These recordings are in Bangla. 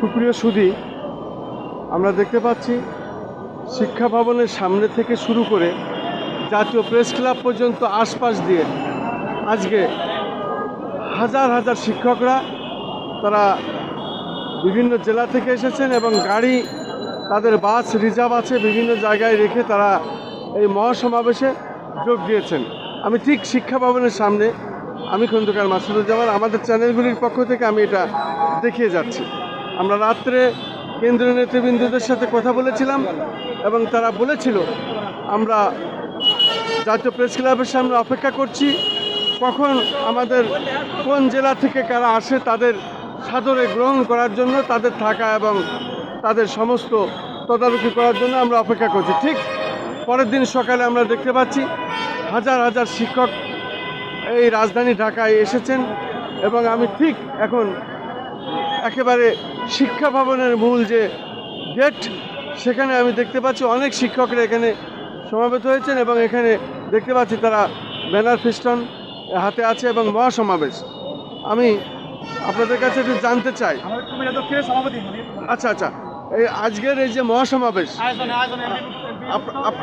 সুপ্রিয় সুধী, আমরা দেখতে পাচ্ছি শিক্ষা ভবনের সামনে থেকে শুরু করে জাতীয় প্রেস ক্লাব পর্যন্ত আশপাশ দিয়ে আজকে হাজার হাজার শিক্ষকরা তারা বিভিন্ন জেলা থেকে এসেছেন এবং গাড়ি, তাদের বাস, রিজার্ভ আছে বিভিন্ন জায়গায় রেখে তারা এই মহাসমাবেশে যোগ দিয়েছেন। আমি ঠিক শিক্ষা ভবনের সামনে, আমি খন্দকার মাসুদুজ্জামান, আমাদের চ্যানেলগুলির পক্ষ থেকে আমি এটা দেখিয়ে যাচ্ছি। আমরা রাত্রে কেন্দ্রীয় নেতৃবৃন্দদের সাথে কথা বলেছিলাম এবং তারা বলেছিল, আমরা জাতীয় প্রেস ক্লাবের সামনে অপেক্ষা করছি। কখন আমাদের কোন জেলা থেকে কারা আসে তাদের সাদরে গ্রহণ করার জন্য, তাদের থাকা এবং তাদের সমস্ত তদারকি করার জন্য আমরা অপেক্ষা করছি। ঠিক পরের দিন সকালে আমরা দেখতে পাচ্ছি হাজার হাজার শিক্ষক এই রাজধানী ঢাকায় এসেছেন এবং আমি ঠিক এখন একেবারে শিক্ষা ভবনের মূল যে গেট সেখানে আমি দেখতে পাচ্ছি অনেক শিক্ষকরা এখানে সমাবেত হয়েছেন এবং এখানে দেখতে পাচ্ছি তারা ব্যানার ফিস্টন হাতে আছে এবং মহাসমাবেশ। আমি আপনাদের কাছে একটু জানতে চাই। আচ্ছা আচ্ছা। এই আজকের এই যে মহাসমাবেশ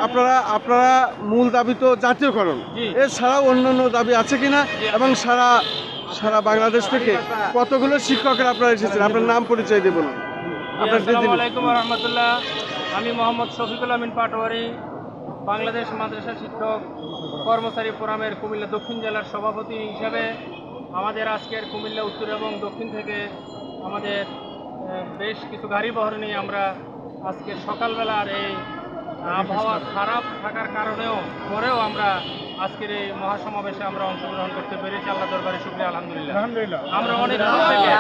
আপনারা আপনারা মূল দাবি তো জাতীয়করণ। এছাড়াও অন্যান্য দাবি আছে কিনা? এবং সারা সারা বাংলাদেশ থেকে কতগুলো শিক্ষকরা আপনারা এসেছেন? আপনার নাম পরিচয় আপনার আসসালামু রহমতুল্লাহ আমি মোহাম্মদ শফিকুল আমিন পাটোয়ারি বাংলাদেশ মাদ্রাসা শিক্ষক কর্মচারী ফোরামের কুমিল্লা দক্ষিণ জেলার সভাপতি হিসাবে আমাদের আজকের কুমিল্লা উত্তর এবং দক্ষিণ থেকে আমাদের বেশ কিছু গাড়ি বহর নিয়ে আমরা আজকে সকালবেলার এই আবহাওয়া খারাপ থাকার কারণেও পরেও আমরা আজকের এই মহাসমাবেশে আমরা অংশগ্রহণ করতে পেরেছি। আল্লাহ দরবারে শুক্রিয়া আলহামদুলিল্লাহ। আলহামদুলিল্লাহ। আমরা অনেক দূর থেকে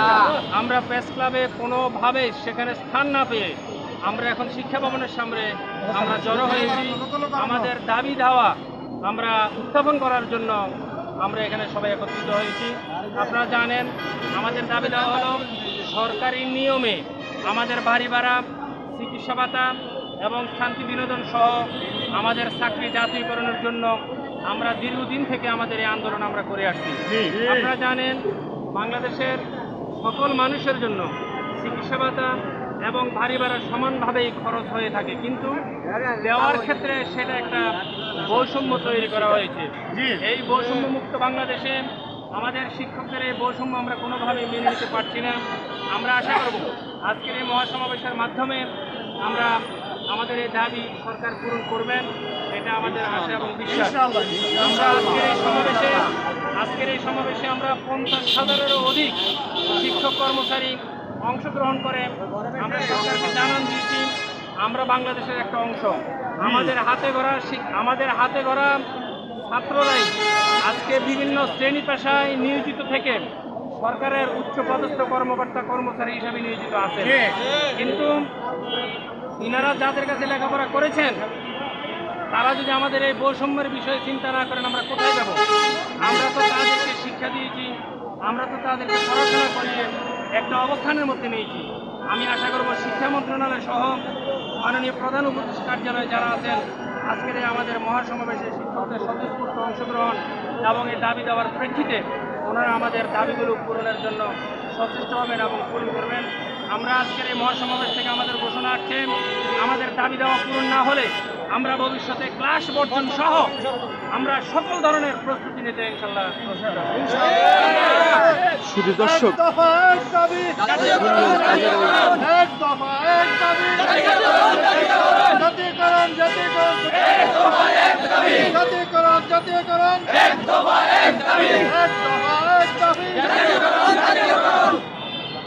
আমরা প্রেস ক্লাবে কোনোভাবে সেখানে স্থান না পেয়ে আমরা এখন শিক্ষা ভবনের সামনে আমরা জড়ো হয়েছি। আমাদের দাবি ধাওয়া আমরা উত্থাপন করার জন্য আমরা এখানে সবাই একত্রিত হয়েছি। আপনারা জানেন আমাদের দাবি দেওয়া হলো সরকারি নিয়মে আমাদের বাড়ি ভাড়া চিকিৎসা ভাতা এবং শান্তি বিনোদন সহ আমাদের চাকরি জাতীয়করণের জন্য আমরা দীর্ঘদিন থেকে আমাদের এই আন্দোলন আমরা করে আসছি। আপনারা জানেন বাংলাদেশের সকল মানুষের জন্য চিকিৎসা ভাতা এবং ভারী ভাড়া সমানভাবেই খরচ হয়ে থাকে। কিন্তু দেওয়ার ক্ষেত্রে সেটা একটা বৈষম্য তৈরি করা হয়েছে। এই বৈষম্য মুক্ত বাংলাদেশে আমাদের শিক্ষকদের এই বৈষম্য আমরা কোনোভাবেই মেনে নিতে পারছি না। আমরা আশা করব আজকের এই মহাসমাবেশের মাধ্যমে আমরা আমাদের এই দাবি সরকার পূরণ করবেন এটা আমাদের আশা এবং বিশ্বাস। আমরা আজকের এই সমাবেশে আজকের এই সমাবেশে আমরা পঞ্চাশ হাজারেরও অধিক শিক্ষক কর্মচারী অংশগ্রহণ করে আমরা সরকারকে জানান দিয়েছি আমরা বাংলাদেশের একটা অংশ। আমাদের হাতে গড়া আমাদের হাতে গড়া ছাত্ররাই আজকে বিভিন্ন শ্রেণি পেশায় নিয়োজিত থেকে সরকারের উচ্চ পদস্থ কর্মকর্তা কর্মচারী হিসাবে নিয়োজিত আছে কিন্তু ইনারা যাদের কাছে লেখাপড়া করেছেন, তারা যদি আমাদের এই বৈষম্যের বিষয়ে চিন্তা না করেন, আমরা কোথায় যাব? আমরা তো তাদেরকে শিক্ষা দিয়েছি, আমরা তো তাদেরকে পড়াশোনা করিয়ে একটা অবস্থানের মধ্যে নিয়েছি। আমি আশা করব শিক্ষা মন্ত্রণালয় সহ মাননীয় প্রধান উপদেষ্টা কার্যালয়ে যারা আছেন, আজকের এই আমাদের মহাসমাবেশে শিক্ষকদের স্বতঃস্ফূর্ত অংশগ্রহণ এবং এই দাবি দেওয়ার প্রেক্ষিতে ওনারা আমাদের দাবিগুলো পূরণের জন্য সচেষ্ট হবেন এবং পূরণ করবেন আমরা আজকের এই মহাসমাবেশ থেকে আমাদের ঘোষণা আসছে আমাদের দাবি দেওয়া পূরণ না হলে আমরা ভবিষ্যতে ক্লাস বর্জন সহ আমরা সকল ধরনের প্রস্তুতি নিতে ইনশাল্লাহ। শুধু দর্শক দফা এক দাবি এক দফা এক দাবি জাতীয়করণ জাতীয়করণ জাতীয়করণ জাতীয়করণ এক দফা এক দাবি এক দফা এক দাবি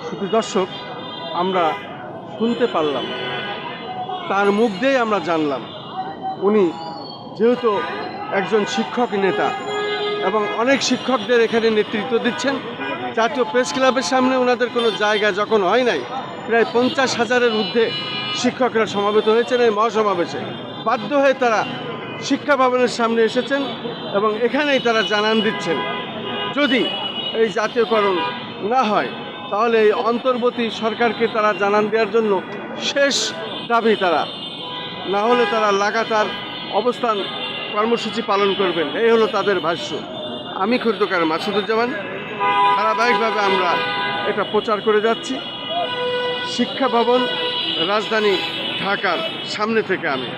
শুধু দর্শক, আমরা শুনতে পারলাম। তার মুখ দিয়েই আমরা জানলাম, উনি যেহেতু একজন শিক্ষক নেতা এবং অনেক শিক্ষকদের এখানে নেতৃত্ব দিচ্ছেন, জাতীয় প্রেস ক্লাবের সামনে ওনাদের কোনো জায়গা যখন হয় নাই, প্রায় পঞ্চাশ হাজারের ঊর্ধ্বে শিক্ষকরা সমাবেত হয়েছেন এই মহাসমাবেশে। বাধ্য হয়ে তারা শিক্ষা ভবনের সামনে এসেছেন এবং এখানেই তারা জানান দিচ্ছেন, যদি এই জাতীয়করণ না হয় তাহলে এই অন্তর্বর্তী সরকারকে তারা জানান দেওয়ার জন্য শেষ দাবি তারা। না হলে তারা লাগাতার অবস্থান কর্মসূচি পালন করবেন। এই হলো তাদের ভাষ্য। আমি খুরদকার মাসুদুজ্জামান। ধারাবাহিকভাবে আমরা এটা প্রচার করে যাচ্ছি। শিক্ষা ভবন রাজধানী ঢাকার সামনে থেকে আমি।